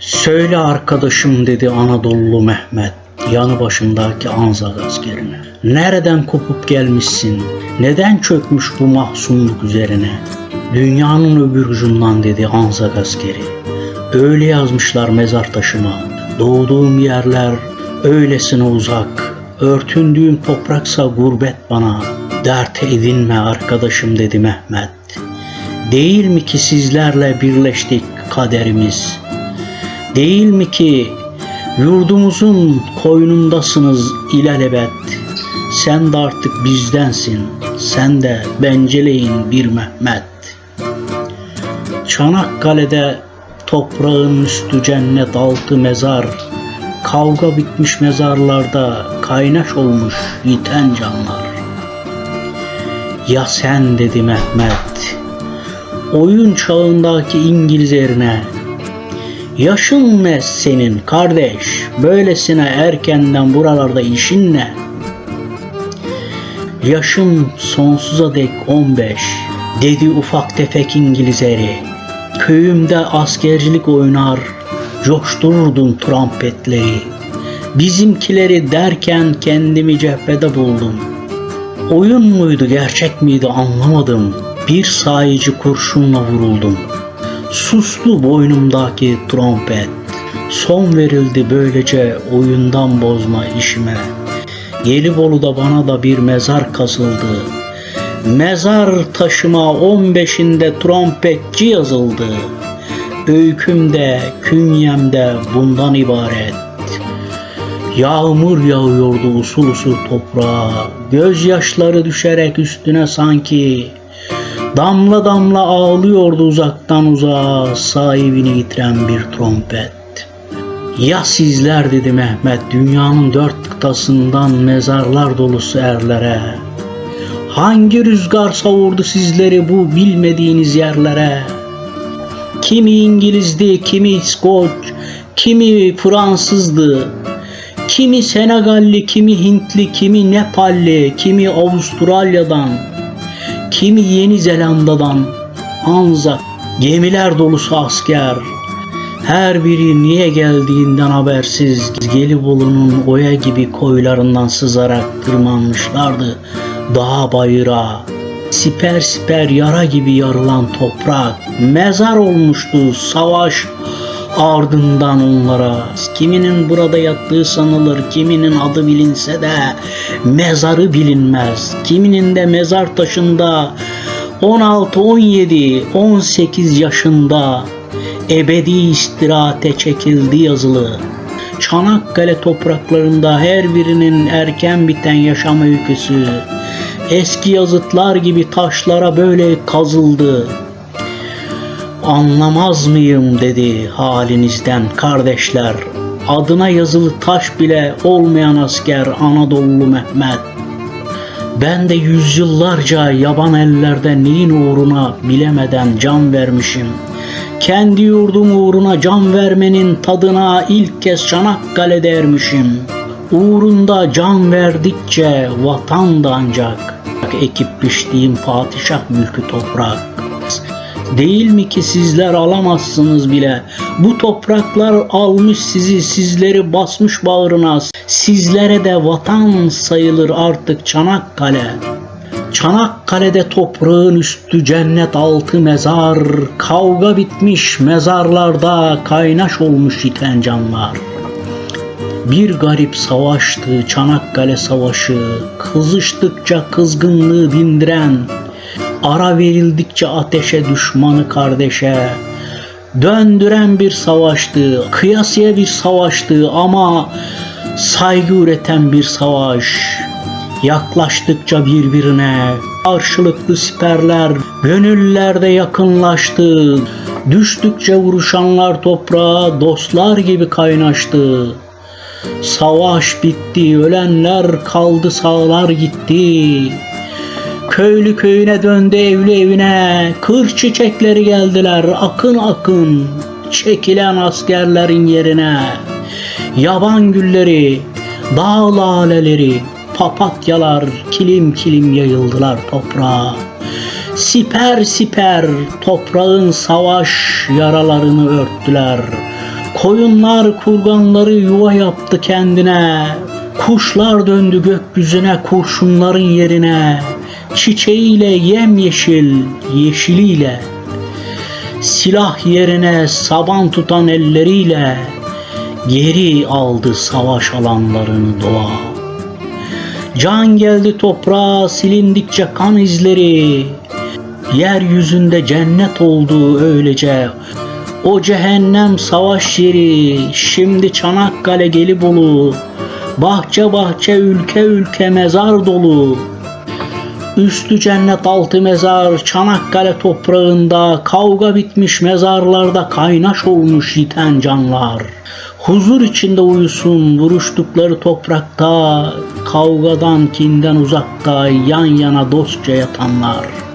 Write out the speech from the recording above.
Söyle arkadaşım dedi Anadolu Mehmet yanı başındaki Anzak askerine. Nereden kopup gelmişsin? Neden çökmüş bu mahzunluk üzerine? Dünyanın öbür ucundan dedi Anzak askeri. Öyle yazmışlar mezar taşıma. Doğduğum yerler öylesine uzak. Örtündüğüm topraksa gurbet bana. Dert edinme arkadaşım dedi Mehmet. Değil mi ki sizlerle birleştik kaderimiz? Değil mi ki yurdumuzun koynundasınız ilelebet? Sen de artık bizdensin, sen de benceleyin bir Mehmet. Çanakkale'de toprağın üstü cennet altı mezar, kavga bitmiş mezarlarda kaynaş olmuş yiten canlar. Ya sen dedi Mehmet, oyun çağındaki İngiliz erine, Yaşın ne senin kardeş? Böylesine erkenden buralarda işin ne? Yaşım sonsuza dek 15 dedi ufak tefek İngiliz. Köyümde askercilik oynar, coştururdum trompetleri. Bizimkileri derken kendimi cephede buldum. Oyun muydu gerçek miydi anlamadım. Bir sahici kurşunla vuruldum. Sustu boynumdaki trompet. Son verildi böylece oyundan bozma işime. Gelibolu'da bana da bir mezar kazıldı. Mezar taşıma 15'inde trompetçi yazıldı. Öykümde, künyemde bundan ibaret. Yağmur yağıyordu usul usul toprağa. Gözyaşları düşerek üstüne sanki Damla damla ağlıyordu uzaktan uzağa sahibini yitiren bir trompet. Ya sizler dedi Mehmet dünyanın dört kıtasından mezarlar dolusu erlere. Hangi rüzgar savurdu sizleri bu bilmediğiniz yerlere? Kimi İngilizdi, kimi İskoç, kimi Fransızdı, kimi Senegalli, kimi Hintli, kimi Nepalli, kimi Avustralya'dan, kimi Yeni Zelanda'dan, Anzak, gemiler dolusu asker. Her biri niye geldiğinden habersiz Gelibolu'nun oya gibi koylarından sızarak tırmanmışlardı dağ bayıra. Siper siper yara gibi yarılan toprak, mezar olmuştu savaş ardından onlara. Kiminin burada yattığı sanılır, kiminin adı bilinse de mezarı bilinmez. Kiminin de mezar taşında 16, 17, 18 yaşında ebedi istirahate çekildi yazılı. Çanakkale topraklarında her birinin erken biten yaşam öyküsü eski yazıtlar gibi taşlara böyle kazıldı. Anlamaz mıyım dedi halinizden kardeşler. Adına yazılı taş bile olmayan asker Anadolu Mehmet. Ben de yüzyıllarca yaban ellerde neyin uğruna bilemeden can vermişim. Kendi yurdum uğruna can vermenin tadına ilk kez Çanakkale'de ermişim. Uğrunda can verdikçe vatan da ancak ekip biçtiğim padişah mülkü toprak. Değil mi ki sizler alamazsınız bile. Bu topraklar almış sizi, sizleri basmış bağrına. Sizlere de vatan sayılır artık Çanakkale. Çanakkale'de toprağın üstü cennet altı mezar, kavga bitmiş mezarlarda kaynaş olmuş yiten canlar. Bir garip savaştı Çanakkale Savaşı, kızıştıkça kızgınlığı dindiren, ara verildikçe ateşe düşmanı kardeşe, döndüren bir savaştı, kıyasıya bir savaştı ama saygı üreten bir savaş. Yaklaştıkça birbirine karşılıklı siperler gönüllerde yakınlaştı. Düştükçe vuruşanlar toprağa dostlar gibi kaynaştı. Savaş bitti, ölenler kaldı, sağlar gitti. Köylü köyüne döndü evli evine, kır çiçekleri geldiler akın akın. Çekilen askerlerin yerine, yaban gülleri, dağ laleleri, papatyalar kilim kilim yayıldılar toprağa. Siper siper toprağın savaş yaralarını örttüler. Koyunlar kurganları yuva yaptı kendine. Kuşlar döndü gökyüzüne kurşunların yerine. Çiçeğiyle yemyeşil, yeşiliyle. Silah yerine saban tutan elleriyle geri aldı savaş alanlarını doğa. Can geldi toprağa silindikçe kan izleri. Yeryüzünde cennet oldu öylece. O cehennem savaş yeri, şimdi Çanakkale Gelibolu. Bahçe bahçe ülke ülke mezar dolu. Üstü cennet altı mezar Çanakkale toprağında Kavga bitmiş mezarlarda kaynaş olmuş yiten canlar. Huzur içinde uyusun vuruştukları toprakta Kavgadan kinden uzakta yan yana dostça yatanlar